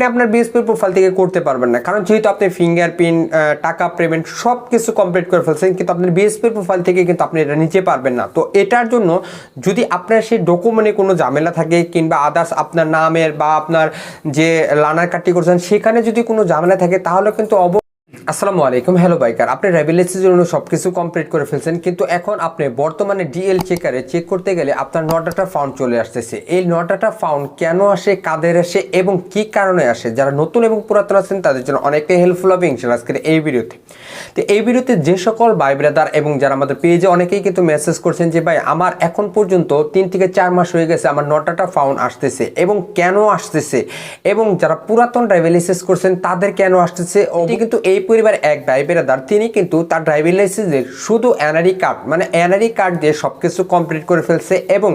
আপনি আপনার BSP profile থেকে করতে পারবেন না। কারণ যেহেতু আপনি ফিঙ্গারপ্রিন্ট টাকা পেমেন্ট সব কিছু কমপ্লিট করে ফেলছেন, কিন্তু আপনার বিএসপি প্রোফাইল থেকে কিন্তু আপনি এটা নিতে পারবেন না। তো এটার জন্য যদি আপনার সেই ডকুমেন্টে কোনো ঝামেলা থাকে কিংবা আদার্স আপনার নামের বা আপনার যে লানার কাটটি করছেন, সেখানে যদি কোনো ঝামেলা থাকে, তাহলে কিন্তু অব আসসালামু আলাইকুম হ্যালো বাইকার আপনি রেভিলেন্সের জন্য সব কিছু কমপ্লিট করে ফেলছেন, কিন্তু এখন আপনি বর্তমানে ডিএল চেকারে চেক করতে গেলে আপনার নটাটা ফাউন্ড চলে আসতেছে। এই নটাটা ফাউন্ড কেন আসে, কাদের আসে এবং কি কারণে আসে? যারা নতুন এবং পুরাতন আছেন, তাদের জন্য অনেকটাই হেল্পফুল হবে ইনশাল্লাহ আজকের এই ভিডিওতে। তো এই ভিডিওতে যে সকল ভাই ব্রাদার এবং যারা আমাদের পেজে অনেকেই কিন্তু মেসেজ করছেন যে, ভাই, আমার এখন পর্যন্ত তিন থেকে চার মাস হয়ে গেছে আমার নটাটা ফাউন্ড আসতেছে এবং কেন আসতেছে? এবং যারা পুরাতন লাইসেন্স করছেন, তাদের কেন আসতেছে? কিন্তু এই পরিবার এক ভাই ব্রাদার তিনি কিন্তু তার ড্রাইভিং লাইসেন্সের শুধু এনআরই কার্ড মানে এনআরই কার্ড দিয়ে সব কিছু কমপ্লিট করে ফেলছে এবং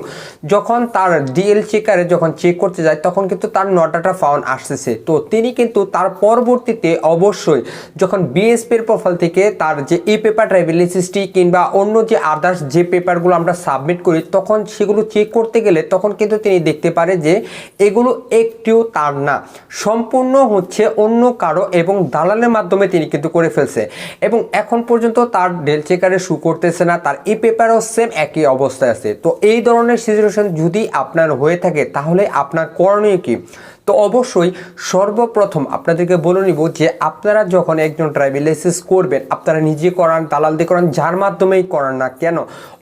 যখন তার ডিএল চেকারে যখন চেক করতে যায়, তখন কিন্তু তার নটাটা ফাউন আসতেছে। তো তিনি কিন্তু তার পরবর্তীতে অবশ্যই যখন বিএসপির প্রোফাইল থেকে তার যে ই পেপার ড্রাইভিং লাইসেন্সটি কিংবা অন্য যে আদার্স যে পেপারগুলো আমরা সাবমিট করি, তখন সেগুলো চেক করতে গেলে তখন কিন্তু তিনি দেখতে পারে যে এগুলো একটিও তার না। সম্পূর্ণ হচ্ছে অন্য কারও এবং দালালের মাধ্যমে তিনি কিন্তু করে ফেলছে। এবং এখন পর্যন্ত তার ডেল চেকারে শু করতেছে না, তার ই পেপারও সেম একই অবস্থায় আছে। তো এই ধরনের সিচুয়েশন যদি আপনার হয়ে থাকে, তাহলে আপনার করণীয় কি? তো অবশ্যই সর্বপ্রথম আপনাদেরকে বলে নিব যে আপনারা যখন একজন ড্রাইভিং লাইসেন্স করবেন, আপনারা নিজে করান দালাল দিয়ে করান, যার মাধ্যমেই করান না কেন,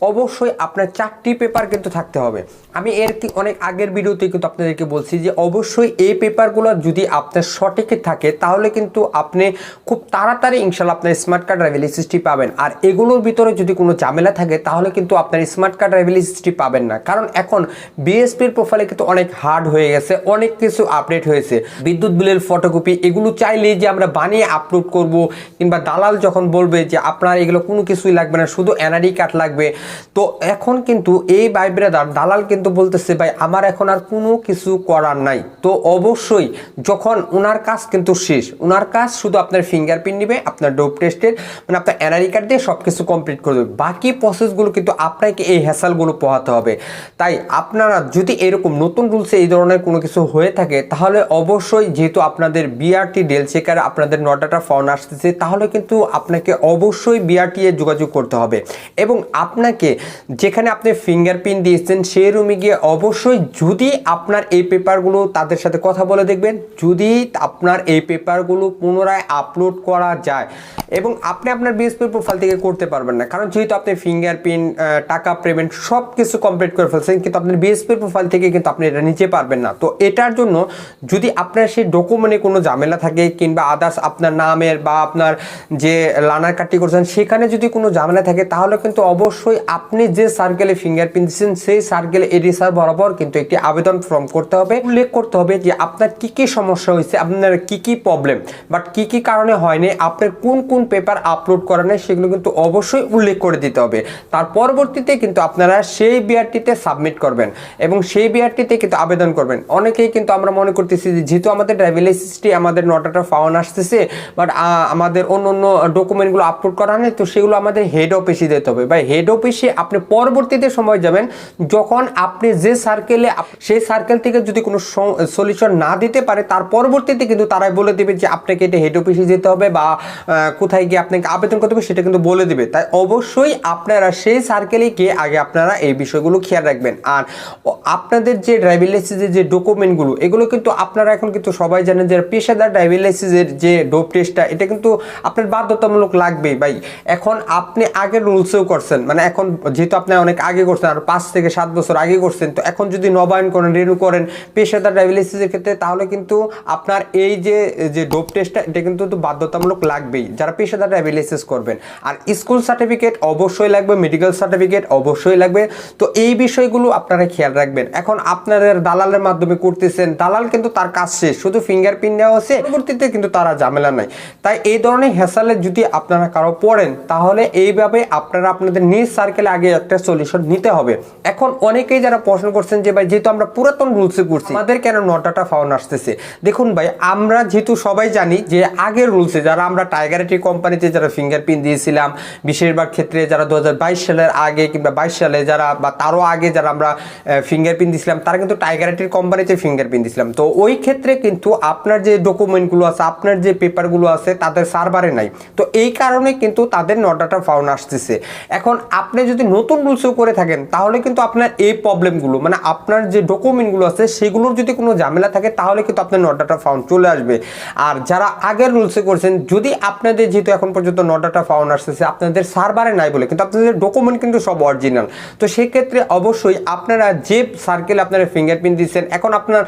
অবশ্যই আপনার চারটি পেপার কিন্তু থাকতে হবে। আমি এর অনেক আগের ভিডিওতে কিন্তু আপনাদেরকে বলছি যে অবশ্যই এই পেপারগুলো যদি আপনার সঠিকে থাকে, তাহলে কিন্তু আপনি খুব তাড়াতাড়ি ইনশাল্লাহ আপনার স্মার্ট কার্ড ড্রাইভিং লাইসেন্সটি পাবেন। আর এগুলোর ভিতরে যদি কোনো ঝামেলা থাকে, তাহলে কিন্তু আপনার স্মার্ট কার্ড ড্রাইভিং লাইসেন্সটি পাবেন না। কারণ এখন বিএসপির প্রোফাইলে কিন্তু অনেক হার্ড হয়ে গেছে, অনেক কিছু আপডেট হয়েছে। বিদ্যুৎ বিলের ফটোকপি এগুলো চাইলে যে আমরা বানিয়ে আপলোড করব, কিংবা দালাল যখন বলবে যে আপনার এগুলো কোনো কিছুই লাগবে না, শুধু এনআরই কার্ড লাগবে। তো এখন কিন্তু এই ভাই ব্রাদার দালাল কিন্তু বলতেছে, ভাই, আমার এখন আর কোনো কিছু করার নাই। তো অবশ্যই যখন ওনার কাজ কিন্তু শেষ ওনার কাজ শুধু আপনার ফিঙ্গারপ্রিন্ট নেবে, আপনার ডোপ টেস্টের মানে আপনার এনআরই কার্ড দিয়ে সব কিছু কমপ্লিট করে দেবে। বাকি প্রসেসগুলো কিন্তু আপনাকে এই হ্যাসালগুলো পোহাতে হবে। তাই আপনারা যদি এরকম নতুন রুলসে এই ধরনের কোনো কিছু হয়ে থাকে তাহলে অবশ্যই যেহেতু আপনাদের বিআরটি ডেল চেকার আপনাদের নটাটা ফোন আসতেছে, তাহলে কিন্তু আপনাকে অবশ্যই বিআরটি এ যোগাযোগ করতে হবে। এবং আপনাকে যেখানে আপনি ফিঙ্গারপ্রিন্ট দিয়েছেন, সেই রুমে গিয়ে অবশ্যই যদি আপনার এই পেপারগুলো তাদের সাথে কথা বলে দেখবেন, যদি আপনার এই পেপারগুলো পুনরায় আপলোড করা যায়। এবং আপনি আপনার বিএসপি প্রোফাইল থেকে করতে পারবেন না, কারণ যেহেতু আপনি ফিঙ্গারপ্রিন্ট টাকা পেমেন্ট সব কিছু কমপ্লিট করে ফেলছেন, কিন্তু আপনার বিএসপি প্রোফাইল থেকে কিন্তু আপনি এটা নিতে পারবেন না। তো এটার জন্য যদি আপনার সেই ডকুমেন্টে কোনো ঝামেলা থাকে কিংবা আদার্স আপনার নামের বা আপনার যে লানার কাটটি করছেন, সেখানে যদি কোনো ঝামেলা থাকে, তাহলে কিন্তু অবশ্যই আপনি যে সার্কেলে ফিঙ্গারপ্রিন্ট দিচ্ছেন সেই সার্কেলে এডি স্যার বরাবর কিন্তু একটি আবেদন ফর্ম করতে হবে। উল্লেখ করতে হবে যে আপনার কি কি সমস্যা হয়েছে, আপনার কি কি প্রবলেম বাট কি কি কারণে হয়নি, আপনার কোন কোন পেপার আপলোড করা নেই, সেগুলো কিন্তু অবশ্যই উল্লেখ করে দিতে হবে। তার পরবর্তীতে কিন্তু আপনারা সেই বিআরটিতে সাবমিট করবেন এবং সেই বিআরটিতে কিন্তু আবেদন করবেন। অনেকেই কিন্তু আমরা মনে করতেছি যে যেহেতু আমাদের ড্রাইভিং লাইসেন্সটি আমাদের নটাটা ফাউন আসতেছে বাট আমাদের অন্য অন্য ডকুমেন্টগুলো আপলোড করা নেই তো সেগুলো আমাদের হেড অফিসে দিতে হবে। বা হেড অফিসে আপনি পরবর্তীতে সময় যাবেন, যখন আপনি যে সার্কেলে সেই সার্কেল থেকে যদি কোনো সলিউশন না দিতে পারে, তার পরবর্তীতে কিন্তু তারাই বলে দেবে যে আপনাকে এটা হেড অফিসে যেতে হবে বা কোথায় গিয়ে আপনাকে আবেদন করতে হবে, সেটা কিন্তু বলে দেবে। তাই অবশ্যই আপনারা সেই সার্কেলে গিয়ে আগে আপনারা এই বিষয়গুলো খেয়াল রাখবেন। আর আপনাদের যে ড্রাইভিং লাইসেন্সের যে ডকুমেন্টগুলো এগুলো কিন্তু আপনারা এখন কিন্তু সবাই জানেন যে পেশাদার ড্রাইভিং লাইসেন্সের যে ডোপ টেস্টটা, এটা কিন্তু আপনার বাধ্যতামূলক লাগবেই ভাই। এখন আপনি আগের রুলসেও করছেন মানে এখন যেহেতু আপনি অনেক আগে করছেন, আর পাঁচ থেকে সাত বছর আগে করছেন, তো এখন যদি নবায়ন করেন রিনিউ করেন পেশাদার ড্রাইভিং লাইসেন্সের ক্ষেত্রে, তাহলে কিন্তু আপনার এই যে যে ডোপ টেস্টটা, এটা কিন্তু বাধ্যতামূলক লাগবেই, যারা পেশাদার ড্রাইভিং লাইসেন্স করবেন। আর স্কুল সার্টিফিকেট অবশ্যই লাগবে, মেডিকেল সার্টিফিকেট অবশ্যই লাগবে, তো এই বিষয়গুলো আপনারা খেয়াল রাখবেন। এখন আপনাদের দালালের মাধ্যমে করতেছেন, দালাল কিন্তু তার কাজ শেষ। শুধু ফিঙ্গারপ্রিন্ট দেওয়া হচ্ছে, পরবর্তীতে কিন্তু তারা ঝামেলা নাই। তাই এই ধরনের হ্যাসালে যদি আপনারা কারও পড়েন, তাহলে এইভাবে আপনারা আপনাদের নিজ সার্কেলে আগে একটা সলিউশন নিতে হবে। এখন অনেকেই যারা প্রশ্ন করছেন যে, ভাই, যেহেতু আমরা পুরাতন রুলসে করছি আমাদের কেন নটাটা ফাউন আসতেছে? দেখুন ভাই, আমরা যেহেতু সবাই জানি যে, আগের রুলসে যারা আমরা টাইগারেটি কোম্পানিতে যারা ফিঙ্গারপ্রিন্ট দিয়েছিলাম, বেশিরভাগ ক্ষেত্রে যারা দু হাজার বাইশ সালের আগে কিংবা বাইশ সালে যারা বা তারও আগে যারা আমরা ফিঙ্গারপ্রিন্ট দিয়েছিলাম, তারা কিন্তু টাইগারেটির কোম্পানিতে ফিঙ্গারপ্রিন্ট দিয়েছিলাম দিয়েছিলাম তো ওই ক্ষেত্রে কিন্তু আপনার যে ডকুমেন্টগুলো আছে, আপনার যে পেপারগুলো আছে, তাদের সার্ভারে নাই। তো এই কারণে কিন্তু তাদের নটাটা ফাউন আসতেছে। এখন আপনি যদি নতুন রুলসও করে থাকেন, তাহলে কিন্তু আপনার এই প্রবলেমগুলো মানে আপনার যে ডকুমেন্টগুলো আছে, সেগুলোর যদি কোনো ঝামেলা থাকে, তাহলে কিন্তু আপনার নটাটা ফাউন চলে আসবে। আর যারা আগের রুলসে করছেন, যদি আপনাদের যেহেতু এখন পর্যন্ত নটাটা ফাউন আসতেছে, আপনাদের সার্ভারে নাই বলে, কিন্তু আপনাদের ডকুমেন্ট কিন্তু সব অরিজিনাল তো সেক্ষেত্রে অবশ্যই আপনারা যে সার্কেল আপনারা ফিঙ্গারপ্রিন্ট দিচ্ছেন, এখন আপনার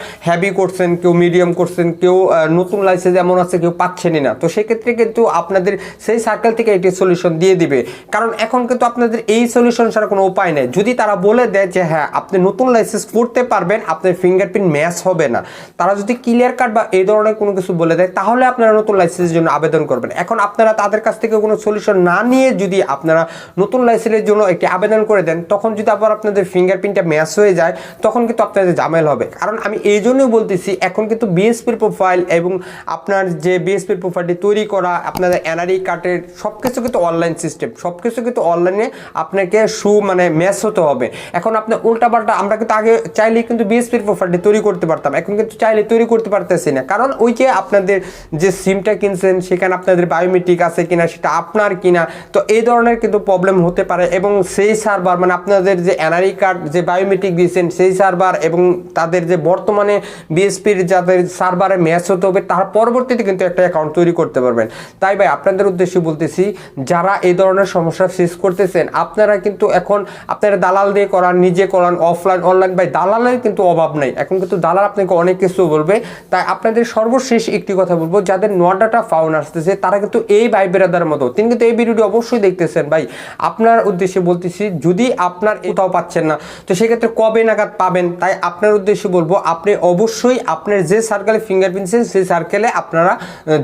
হ্যাভি করছেন, কেউ মিডিয়াম করছেন, কেউ নতুন লাইসেন্স এমন আছে, কেউ পাচ্ছেনই না। তো সেক্ষেত্রে কিন্তু আপনাদের সেই সার্কেল থেকে একটি সলিউশন দিয়ে দিবে। কারণ এখন কিন্তু আপনাদের এই সলিউশন ছাড়া কোনো উপায় নেই। যদি তারা বলে দেয় যে হ্যাঁ আপনি নতুন লাইসেন্স করতে পারবেন, আপনার ফিঙ্গারপ্রিন্ট ম্যাচ হবে না। তারা যদি ক্লিয়ার কার্ড বা এই ধরনের কোনো কিছু বলে দেয়, তাহলে আপনারা নতুন লাইসেন্সের জন্য আবেদন করবেন। এখন আপনারা তাদের কাছ থেকে কোনো সলিউশন না নিয়ে যদি আপনারা নতুন লাইসেন্সের জন্য একটি আবেদন করে দেন, তখন যদি আবার আপনাদের ফিঙ্গারপ্রিন্টটা ম্যাচ হয়ে যায়, তখন কিন্তু আপনাদের জামেল হবে। কারণ আমি এই জন্যই বলতেছি, এখন কিন্তু বিএসপির প্রোফাইল এবং আপনার যে বিএসপির প্রোফাইলটি তৈরি করা, আপনাদের এনআরই কার্ডের সব কিছু কিন্তু অনলাইন সিস্টেম সব কিছু কিন্তু অনলাইনে আপনাকে সু মানে ম্যাচ হতে হবে। এখন আপনার উল্টাপাল্টা আমরা কিন্তু আগে চাইলেই কিন্তু বিএসপির প্রোফাইলটি তৈরি করতে পারতাম, এখন কিন্তু চাইলে তৈরি করতে পারতেছি না। কারণ ওই যে আপনাদের যে সিমটা কিনছেন, সেখানে আপনাদের বায়োমেট্রিক আছে কিনা, সেটা আপনার কিনা, তো এই ধরনের কিন্তু প্রবলেম হতে পারে এবং সেই সার্ভার মানে আপনাদের যে এনআরই কার্ড যে বায়োমেট্রিক দিয়েছেন, সেই সার্ভার এবং তাদের যে বর্তমানে বিএসপির যাদের সার্ভারে ম্যাচ হতে হবে, তার পরবর্তীতে কিন্তু একটা অ্যাকাউন্ট তৈরি করতে পারবেন। তাই ভাই, আপনাদের উদ্দেশ্যে বলতেছি, যারা এই ধরনের সমস্যা ফেস করতেছেন, আপনারা কিন্তু এখন আপনারা দালাল দিয়ে করান, নিজে করান অফলাইন অনলাইন ভাই, দালালের কিন্তু অভাব নাই। এখন কিন্তু দালাল আপনাকে অনেক কিছু বলবে। তাই আপনাদের সর্বশেষ একটি কথা বলব, যাদের নোয়াডাটা ফাউন আসতেছে, তারা কিন্তু এই ভাই বেরাদার মতো, তিনি কিন্তু এই ভিডিওটি অবশ্যই দেখতেছেন ভাই। আপনার উদ্দেশ্যে বলতেছি, যদি আপনার কোথাও পাচ্ছেন না, তো সেক্ষেত্রে কবে নাগাদ পাবেন? তাই আপনার উদ্দেশ্যে বলব, আপনি অবশ্যই আপনার যে সার্কেলে ফিঙ্গারপ্রিন্ট সেই সার্কেলে আপনারা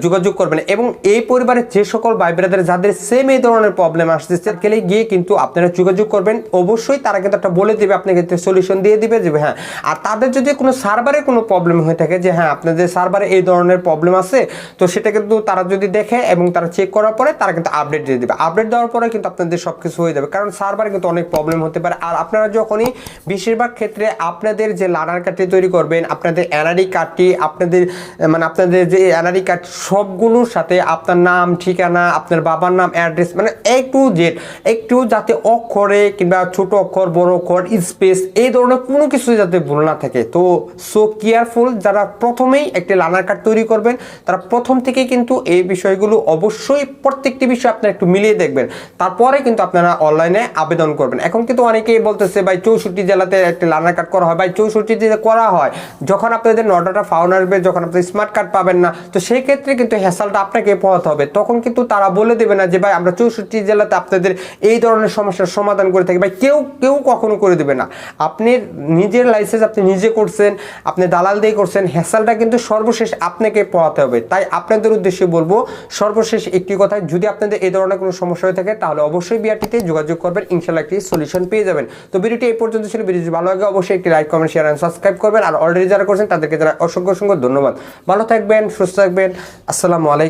যোগাযোগ করবেন। এবং এই পরিবারের যে সকল ভাই ব্রাদার যাদের সেম এই ধরনের প্রবলেম আসছে সার্কেলে গিয়ে কিন্তু আপনারা যোগাযোগ করবেন। অবশ্যই তারা কিন্তু একটা বলে দিবে, আপনাকে সলিউশন দিয়ে দিবে যে হ্যাঁ আর তাদের যদি কোনো সার্ভারে কোনো প্রবলেম হয়ে থাকে যে হ্যাঁ আপনাদের সার্ভারে এই ধরনের প্রবলেম আছে, তো সেটা কিন্তু তারা যদি দেখে এবং তারা চেক করার পরে তারা কিন্তু আপডেট দিয়ে দেবে। আপডেট দেওয়ার পরে কিন্তু আপনাদের সব কিছু হয়ে যাবে, কারণ সার্ভারে কিন্তু অনেক প্রবলেম হতে পারে। আর আপনারা যখনই বেশিরভাগ ক্ষেত্রে আপনাদের যে লার্নার কার্ডটি তৈরি করবেন, আপনাদের এনআরই কার্ডটি আপনাদের মানে আপনাদের যে এনআরই কার্ড সবগুলোর সাথে আপনার নাম, ঠিকানা, আপনার বাবার নাম, অ্যাড্রেস মানে একটু জেড, একটু যাতে অক্ষরে কিংবা ছোট অক্ষর, বড় অক্ষর, স্পেস, এই ধরনের কোনো কিছু যাতে ভুল না থাকে। তো, সো কেয়ারফুল যারা প্রথমেই একটি লার্নার কার্ড তৈরি করবেন, তারা প্রথম থেকে কিন্তু এই বিষয়গুলো অবশ্যই প্রত্যেকটি বিষয় আপনারা একটু মিলিয়ে দেখবেন। তারপরে কিন্তু আপনারা অনলাইনে আবেদন করবেন। এখন কিন্তু অনেকেই বলতেছে, ভাই, চৌষট্টি জেলাতে একটি লার্নার কার্ড করা হয়। ভাই, চৌষট্টি করা হয়। যখন আপনাদের নটাটা ফাউন আসবে, যখন আপনি স্মার্ট কার্ড পাবেন না, তো সেই ক্ষেত্রে কিন্তু হ্যাসালটা আপনাকে পোহাতে হবে। তখন কিন্তু তারা বলে দেবে না যে, ভাই, আমরা চৌষট্টি জেলাতে আপনাদের এই ধরনের সমস্যার সমাধান করে থাকি। ভাই, কেউ কেউ কখনো করে দেবে না। আপনি নিজের লাইসেন্স আপনি নিজে করছেন, আপনি দালাল দিয়ে করছেন হ্যাসালটা কিন্তু সর্বশেষ আপনাকে পোহাতে হবে। তাই আপনাদের উদ্দেশ্যে বলব, সর্বশেষ একটি কথা, যদি আপনাদের এই ধরনের কোনো সমস্যা হয়ে থাকে, তাহলে অবশ্যই বিআরটিতে যোগাযোগ করবেন ইনশাল্লাহ একটি সলিউশন পেয়ে যাবেন। তো ভিডিওটি এই পর্যন্ত ছিল। ভিডিওটি ভালো লাগে, অবশ্যই একটি like comment share and subscribe করবেন। আর অলরেডি যারা করছেন তাদেরকে যারা অসংখ্য অসংখ্য ধন্যবাদ। ভালো থাকবেন সুস্থ থাকবেন। আসসালামু আলাইকুম।